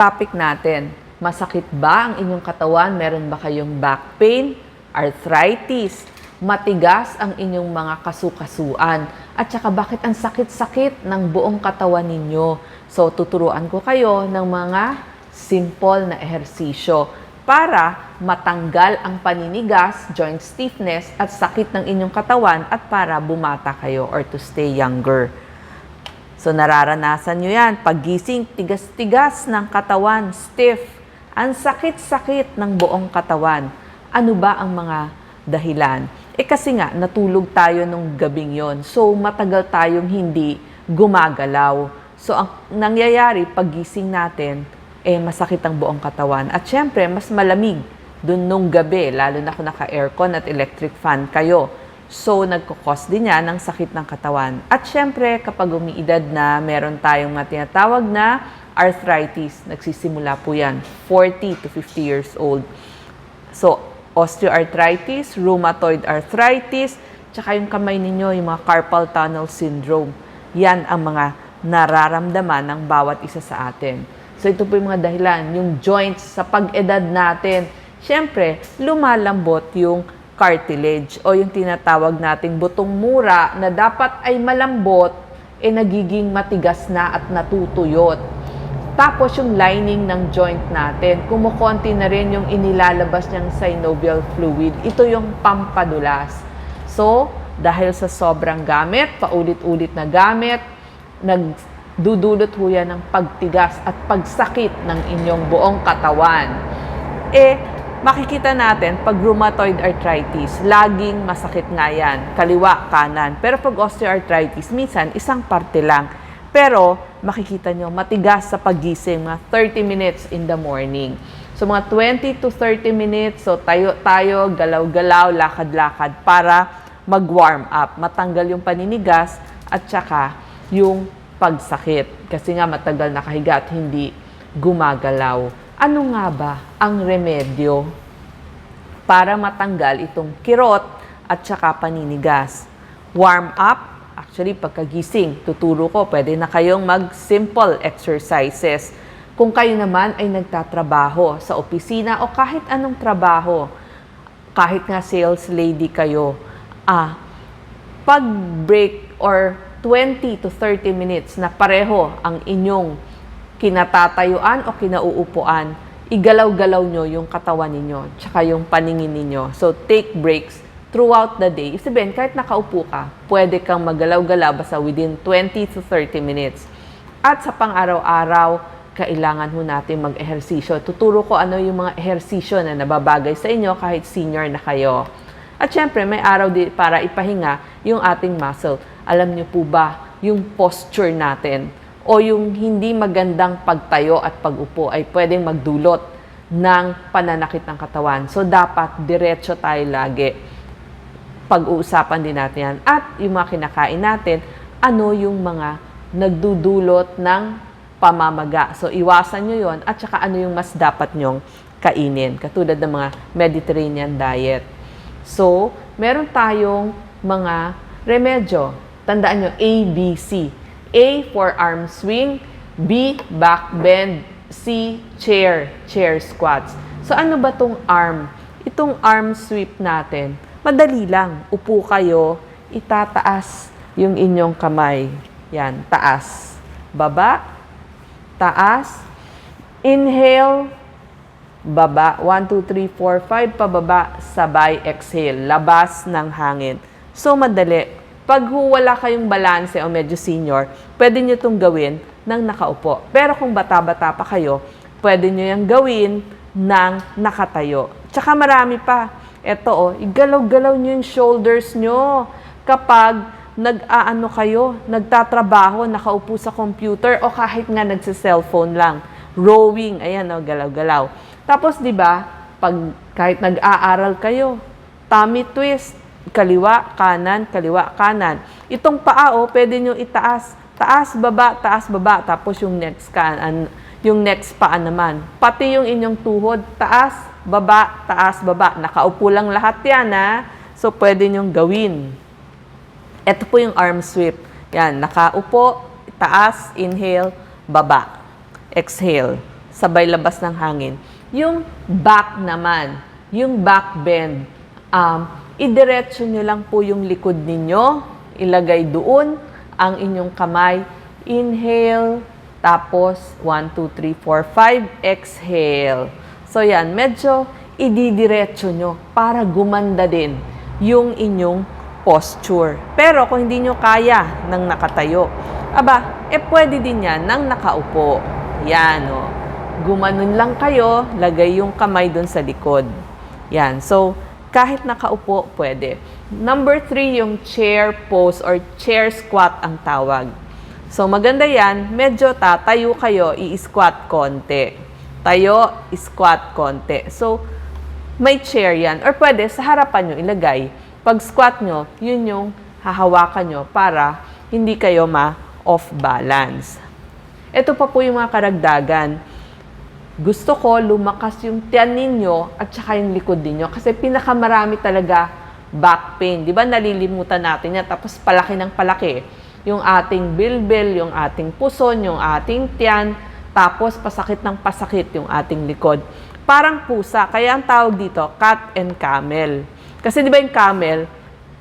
Topic natin, masakit ba ang inyong katawan? Meron ba kayong back pain, arthritis, matigas ang inyong mga kasukasuan? At saka bakit ang sakit-sakit ng buong katawan ninyo? So tuturuan ko kayo ng mga simple na ehersisyo para matanggal ang paninigas, joint stiffness at sakit ng inyong katawan at para bumata kayo or to stay younger. So nararanasan nyo yan. Paggising, tigas-tigas ng katawan, stiff. Ang sakit-sakit ng buong katawan. Ano ba ang mga dahilan? Eh kasi nga, natulog tayo nung gabing yon. So matagal tayong hindi gumagalaw. So ang nangyayari, paggising natin, eh masakit ang buong katawan. At syempre, mas malamig dun nung gabi, lalo na kung naka-aircon at electric fan kayo. So, nagkukos din yan ng sakit ng katawan. At syempre, kapag umiidad na, meron tayong mga tinatawag na arthritis. Nagsisimula po yan, 40 to 50 years old. So, osteoarthritis, rheumatoid arthritis, tsaka yung kamay ninyo, yung mga carpal tunnel syndrome. Yan ang mga nararamdaman ng bawat isa sa atin. So, ito po yung mga dahilan. Yung joints sa pag-edad natin. Siyempre, lumalambot yung cartilage o yung tinatawag nating butong mura na dapat ay malambot, eh nagiging matigas na at natutuyot. Tapos yung lining ng joint natin, kumukonti na rin yung inilalabas niyang synovial fluid. Ito yung pampadulas. So, dahil sa sobrang gamit, paulit-ulit na gamit, nagdudulot ho yan ng pagtigas at pagsakit ng inyong buong katawan. Eh, makikita natin pag rheumatoid arthritis, laging masakit nga yan, kaliwa, kanan. Pero pag osteoarthritis, minsan isang parte lang. Pero makikita nyo, matigas sa paggising, mga 30 minutes in the morning. So mga 20 to 30 minutes, so tayo, tayo galaw-galaw, lakad-lakad para mag-warm up, matanggal yung paninigas at saka yung pagsakit. Kasi nga matagal nakahiga at hindi gumagalaw. Ano nga ba ang remedyo para matanggal itong kirot at saka paninigas? Warm up, actually pagkagising, tuturo ko, pwede na kayong mag-simple exercises. Kung kayo naman ay nagtatrabaho sa opisina o kahit anong trabaho, kahit nga sales lady kayo, ah, pag break or 20 to 30 minutes na pareho ang inyong kinatatayuan o kinauupuan, igalaw-galaw nyo yung katawan ninyo, tsaka yung paningin ninyo. So, take breaks throughout the day. Ibig sabihin, kahit nakaupo ka, pwede kang magalaw-galaw basta within 20 to 30 minutes. At sa pang-araw-araw, kailangan ho natin mag-ehersisyo. Tuturo ko ano yung mga ehersisyo na nababagay sa inyo kahit senior na kayo. At syempre, may araw din para ipahinga yung ating muscle. Alam niyo po ba, yung posture natin o yung hindi magandang pagtayo at pag-upo ay pwedeng magdulot ng pananakit ng katawan. So, dapat diretso tayo lagi. Pag-uusapan din natin yan. At yung mga kinakain natin, ano yung mga nagdudulot ng pamamaga. So, iwasan nyo yon at saka ano yung mas dapat nyong kainin. Katulad ng mga Mediterranean diet. So, meron tayong mga remedyo. Tandaan nyo, A, B, C. A for arm swing, B back bend, C chair, chair squats. So ano ba tong arm? Itong arm sweep natin, madali lang. Upo kayo, itataas yung inyong kamay. Yan, taas. Baba, taas. Inhale, baba. 1, 2, 3, 4, 5, pababa, sabay, exhale. Labas ng hangin. So, madali pag wala kayong balanse o medyo senior, pwede nyo itong gawin ng nakaupo. Pero kung bata-bata pa kayo, pwede nyo yung gawin ng nakatayo. Tsaka marami pa. Ito oh, igalaw-galaw nyo yung shoulders nyo kapag nag-aano kayo, nagtatrabaho, nakaupo sa computer o kahit nga nagsa-cellphone lang. Rowing, ayan oh, galaw-galaw. Tapos 'di ba, pag kahit nag-aaral kayo, tummy twist, kaliwa, kanan, kaliwa, kanan. Itong paa, oh, pwede nyo itaas. Taas, baba, taas, baba. Tapos yung next kanan, yung next paa naman. Pati yung inyong tuhod, taas, baba, taas, baba. Nakaupo lang lahat yan, ha? So, pwede nyong gawin. Ito po yung arm sweep. Yan, nakaupo, taas, inhale, baba. Exhale. sabay labas ng hangin. Yung back naman, yung back bend, um, idiretso nyo lang po yung likod ninyo, ilagay doon ang inyong kamay, inhale, tapos 1, 2, 3, 4, 5, exhale. So yan, medyo ididiretso nyo para gumanda din yung inyong posture. Pero kung hindi nyo kaya ng nakatayo, aba, eh pwede din yan ng nakaupo. Yan, o. Gumanon lang kayo, lagay yung kamay dun sa likod. Yan, so kahit nakaupo, pwede. Number three, yung chair pose or chair squat ang tawag. So maganda yan, medyo tatayo kayo, i-squat konti. Tayo, squat konti. So, may chair yan. Or pwede, sa harapan nyo ilagay. Pag squat nyo, yun yung hahawakan nyo para hindi kayo ma-off balance. Ito pa po yung mga karagdagan. Gusto ko lumakas yung tiyan ninyo at saka yung likod ninyo. Kasi pinakamarami talaga back pain. Di ba nalilimutan natin yan? Tapos palaki ng palaki. Yung ating bilbil, yung ating puson, yung ating tiyan. Tapos pasakit ng pasakit yung ating likod. Parang pusa. Kaya ang tawag dito, cat and camel. Kasi di ba yung camel,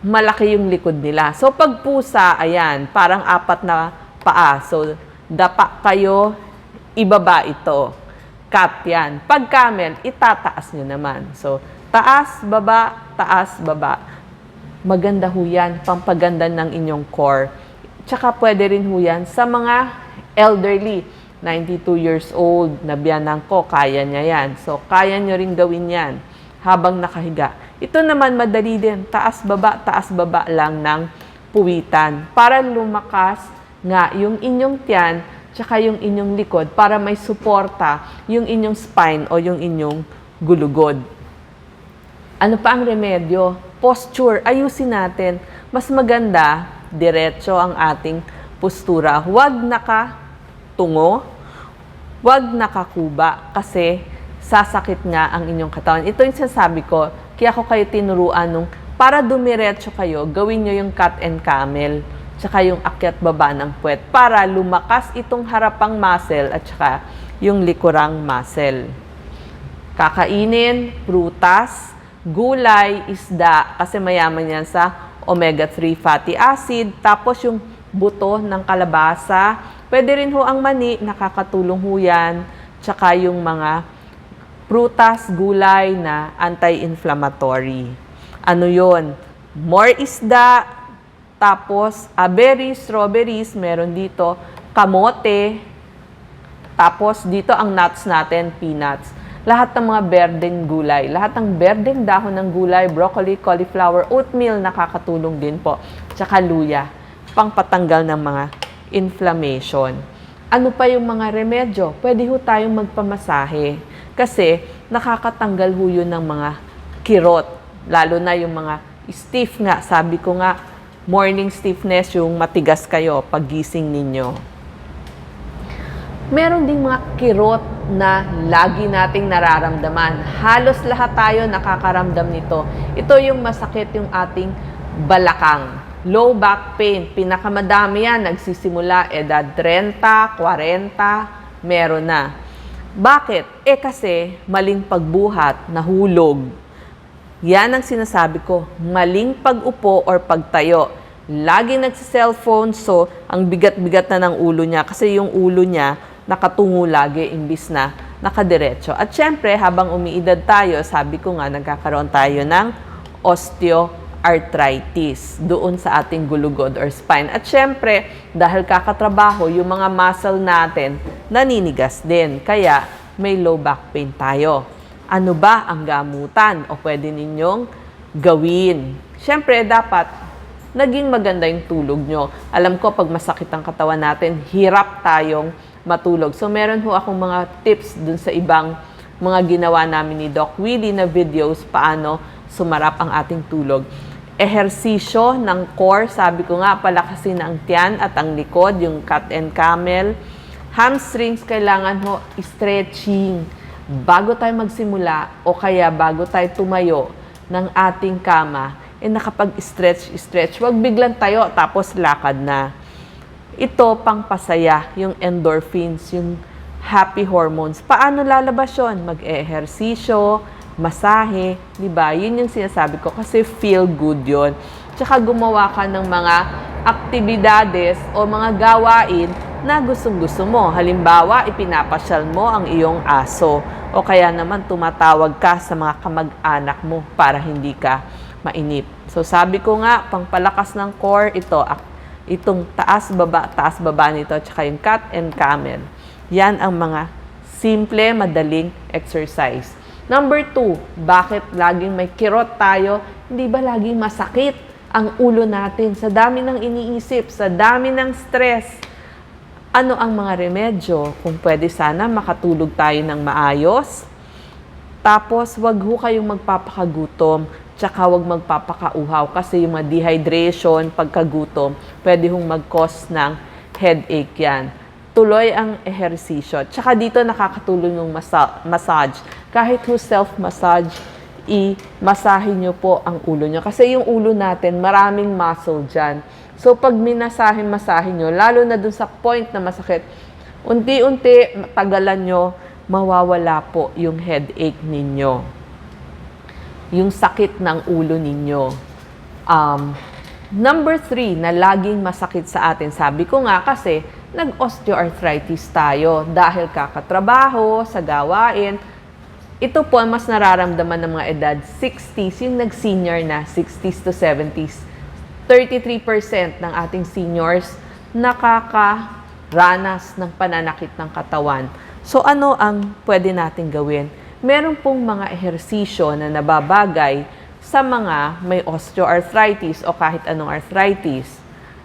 malaki yung likod nila. So pag pusa, ayan, parang apat na paa. So dapa kayo, ibaba ito. Cat yan. Pag camel, itataas nyo naman. So taas, baba, taas, baba. Maganda ho yan, pampaganda ng inyong core. Tsaka pwede rin ho yan sa mga elderly. 92 years old, nabiyanan ko, kaya niya yan. So, kaya nyo rin gawin yan habang nakahiga. Ito naman madali din, taas baba, taas baba lang ng puwitan para lumakas nga yung inyong tiyan tsaka yung inyong likod para may suporta yung inyong spine o yung inyong gulugod. Ano pa ang remedyo? Posture. Ayusin natin. Mas maganda, diretso ang ating postura. Huwag nakatungo, huwag nakakuba kasi sasakit nga ang inyong katawan. Ito yung sinasabi ko, kaya ako kayo tinuruan nung para dumiretso kayo, gawin nyo yung cut and camel, tsaka yung akyat baba ng puwet para lumakas itong harapang muscle at tsaka yung likurang muscle. Kakainin, prutas, gulay, isda, kasi mayaman yan sa omega-3 fatty acid. Tapos yung buto ng kalabasa. Pwede rin ho ang mani, nakakatulong ho yan. Tsaka yung mga prutas, gulay na anti-inflammatory. Ano yon? More isda, tapos berries, strawberries, meron dito, kamote, tapos dito ang nuts natin, peanuts. Lahat ng mga berdeng gulay, lahat ng berdeng dahon ng gulay, broccoli, cauliflower, oatmeal, nakakatulong din po. Tsaka luya, pangpatanggal ng mga inflammation. Ano pa yung mga remedyo? Pwede ho tayong magpamasahe. Kasi nakakatanggal ho yun ng mga kirot. Lalo na yung mga stiff nga. Sabi ko nga, morning stiffness, yung matigas kayo paggising ninyo meron ding mga kirot na lagi nating nararamdaman. Halos lahat tayo nakakaramdam nito. Ito yung masakit yung ating balakang. Low back pain, pinakamadami yan, nagsisimula edad 30, 40, meron na. Bakit? Eh kasi maling pagbuhat, nahulog. Yan ang sinasabi ko, maling pag-upo or pagtayo. Lagi nagsi-cellphone, so ang bigat-bigat na ng ulo niya kasi yung ulo niya nakatungo lagi imbis na nakadiretso. At syempre, habang umiidad tayo, sabi ko nga, nagkakaroon tayo ng osteoarthritis doon sa ating gulugod or spine. At syempre, dahil kakatrabaho, yung mga muscle natin naninigas din. Kaya may low back pain tayo. Ano ba ang gamutan o pwede ninyong gawin? Syempre, dapat naging maganda yung tulog nyo. Alam ko, pag masakit ang katawan natin, hirap tayong matulog. So, meron ho akong mga tips dun sa ibang mga ginawa namin ni Doc Willie na videos paano sumarap ang ating tulog. Ehersisyo ng core, sabi ko nga, palakasin ang tiyan at ang likod, yung cat and camel. Hamstrings, kailangan ho stretching bago tayo magsimula o kaya bago tayo tumayo ng ating kama, eh nakapag-stretch, stretch. Huwag biglang tayo tapos lakad na ito pang pasaya, yung endorphins, yung happy hormones. Paano lalabas yun? Mag-ehersisyo, masahe, di ba? Yun yung sinasabi ko kasi feel good yun. Tsaka gumawa ka ng mga aktibidades o mga gawain na gustong-gusto mo. Halimbawa, ipinapasyal mo ang iyong aso o kaya naman tumatawag ka sa mga kamag-anak mo para hindi ka mainip. So sabi ko nga, pangpalakas ng core, ito, itong taas-baba, taas-baba nito, tsaka yung cat and camel. Yan ang mga simple, madaling exercise. Number two, bakit laging may kirot tayo? Hindi ba laging masakit ang ulo natin sa dami ng iniisip, sa dami ng stress? Ano ang mga remedyo? Kung pwede sana makatulog tayo ng maayos. Tapos, wag ho kayong magpapakagutom, tsaka wag magpapakauhaw kasi yung mga dehydration, pagkagutom, pwede hong mag-cause ng headache yan. Tuloy ang ehersisyo. Tsaka dito nakakatulong yung masa- massage. Kahit ho self-massage, i-masahe nyo po ang ulo nyo. Kasi yung ulo natin, maraming muscle dyan. So, pag minasahe-masahe nyo, lalo na dun sa point na masakit, unti-unti, tagalan nyo, mawawala po yung headache ninyo. Yung sakit ng ulo ninyo. Um, number three, na laging masakit sa atin. Sabi ko nga kasi, nag-osteoarthritis tayo dahil kakatrabaho, sa gawain. Ito po mas nararamdaman ng mga edad 60s, yung nag-senior na, 60s to 70s. 33% ng ating seniors nakakaranas ng pananakit ng katawan. So ano ang pwede natin gawin? Meron pong mga ehersisyo na nababagay sa mga may osteoarthritis o kahit anong arthritis.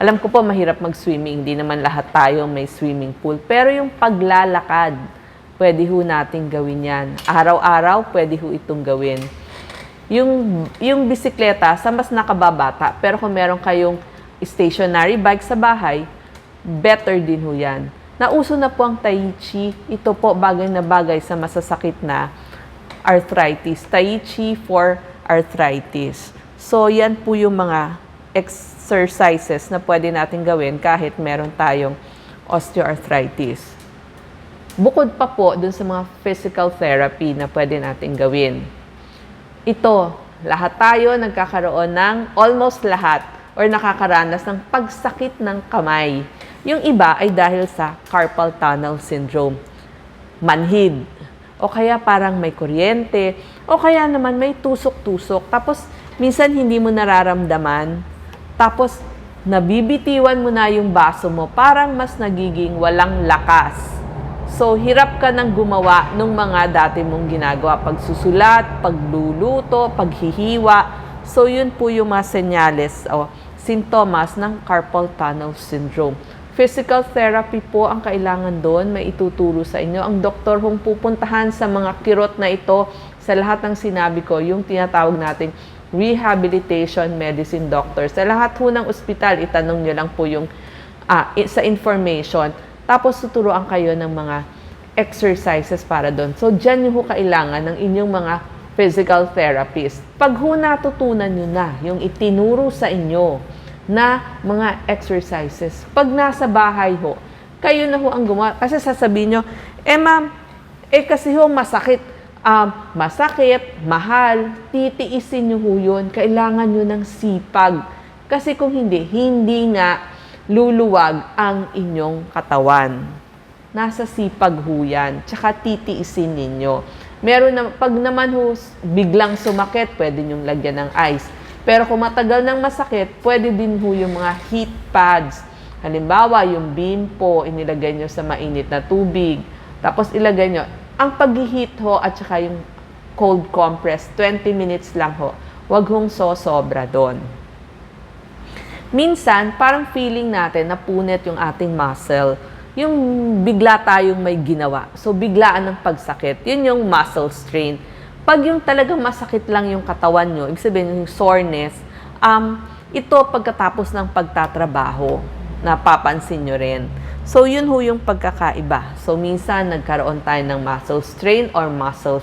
Alam ko po mahirap mag-swimming, hindi naman lahat tayo may swimming pool. Pero yung paglalakad, pwede ho natin gawin yan. Araw-araw, pwede ho itong gawin. Yung, yung bisikleta, sa mas nakababata, pero kung meron kayong stationary bike sa bahay, better din ho yan. Nauso na po ang Tai Chi. Ito po bagay na bagay sa masasakit na arthritis. Tai Chi for arthritis. So, yan po yung mga exercises na pwede natin gawin kahit meron tayong osteoarthritis. Bukod pa po dun sa mga physical therapy na pwede natin gawin. Ito, lahat tayo nagkakaroon ng almost lahat or nakakaranas ng pagsakit ng kamay. Yung iba ay dahil sa carpal tunnel syndrome. Manhid. O kaya parang may kuryente. O kaya naman may tusok-tusok. Tapos minsan hindi mo nararamdaman. Tapos nabibitiwan mo na yung baso mo. Parang mas nagiging walang lakas. So, hirap ka nang gumawa ng mga dati mong ginagawa. Pagsusulat, pagluluto, paghihiwa. So, yun po yung mga senyales o sintomas ng carpal tunnel syndrome. Physical therapy po ang kailangan doon, may ituturo sa inyo. Ang doktor hong pupuntahan sa mga kirot na ito, sa lahat ng sinabi ko, yung tinatawag natin rehabilitation medicine doctor. Sa lahat ho ng ospital, itanong nyo lang po yung ah, sa information. Tapos tuturuan kayo ng mga exercises para doon. So, dyan ho kailangan ng inyong mga physical therapist. Pag ho natutunan nyo na yung itinuro sa inyo na mga exercises, pag nasa bahay ho, kayo na ho ang gumawa. Kasi sasabihin nyo, eh ma'am, eh kasi ho masakit. Um, masakit, mahal, titiisin nyo ho yun. Kailangan nyo ng sipag. Kasi kung hindi, hindi nga luluwag ang inyong katawan. Nasa sipag ho yan. Tsaka titiisin ninyo. Meron na, pag naman ho, biglang sumakit, pwede nyong lagyan ng ice. Pero kung matagal nang masakit, pwede din ho yung mga heat pads. Halimbawa, yung bimpo, inilagay nyo sa mainit na tubig. Tapos ilagay nyo. Ang pag-heat ho at saka yung cold compress, 20 minutes lang ho. Huwag hong sosobra doon. Minsan, parang feeling natin na punit yung ating muscle. Yung bigla tayong may ginawa. So, biglaan ng pagsakit. Yun yung muscle strain. Pag yung talagang masakit lang yung katawan nyo, ibig sabihin yung soreness, um, ito pagkatapos ng pagtatrabaho, napapansin nyo rin. So, yun ho yung pagkakaiba. So, minsan nagkaroon tayo ng muscle strain or muscle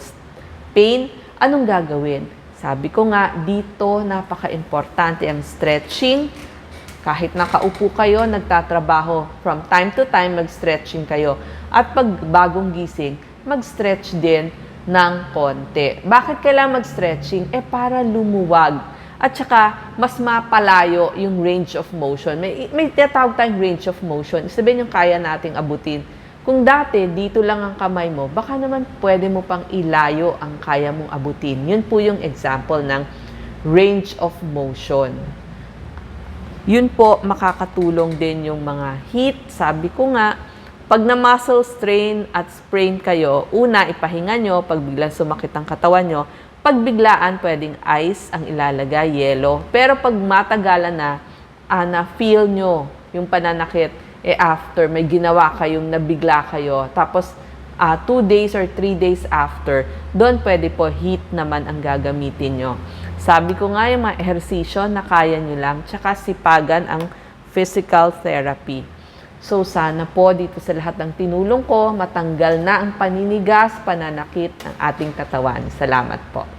pain. Anong gagawin? Sabi ko nga, dito napaka-importante ang stretching, Kahit nakaupo kayo, nagtatrabaho, from time to time, mag-stretching kayo. At pag bagong gising, mag-stretch din ng konti. Bakit kailangan mag-stretching? Eh, para lumuwag. At saka, mas mapalayo yung range of motion. May, may tinatawag tayong range of motion. Sabihin yung kaya nating abutin. Kung dati, dito lang ang kamay mo, baka naman pwede mo pang ilayo ang kaya mong abutin. Yun po yung example ng range of motion. Yun po, makakatulong din yung mga heat. Sabi ko nga, pag na muscle strain at sprain kayo, una, ipahinga nyo pag biglang sumakit ang katawan nyo. Pag biglaan, pwedeng ice ang ilalagay, yelo. Pero pag matagalan na, ah, na-feel nyo yung pananakit, eh after, may ginawa kayong nabigla kayo, tapos ah, two days or three days after, doon pwede po heat naman ang gagamitin nyo. Sabi ko nga yung mga ehersisyo na kaya nyo lang, tsaka sipagan ang physical therapy. So sana po dito sa lahat ng tinulong ko, matanggal na ang paninigas, pananakit ng ating katawan. Salamat po.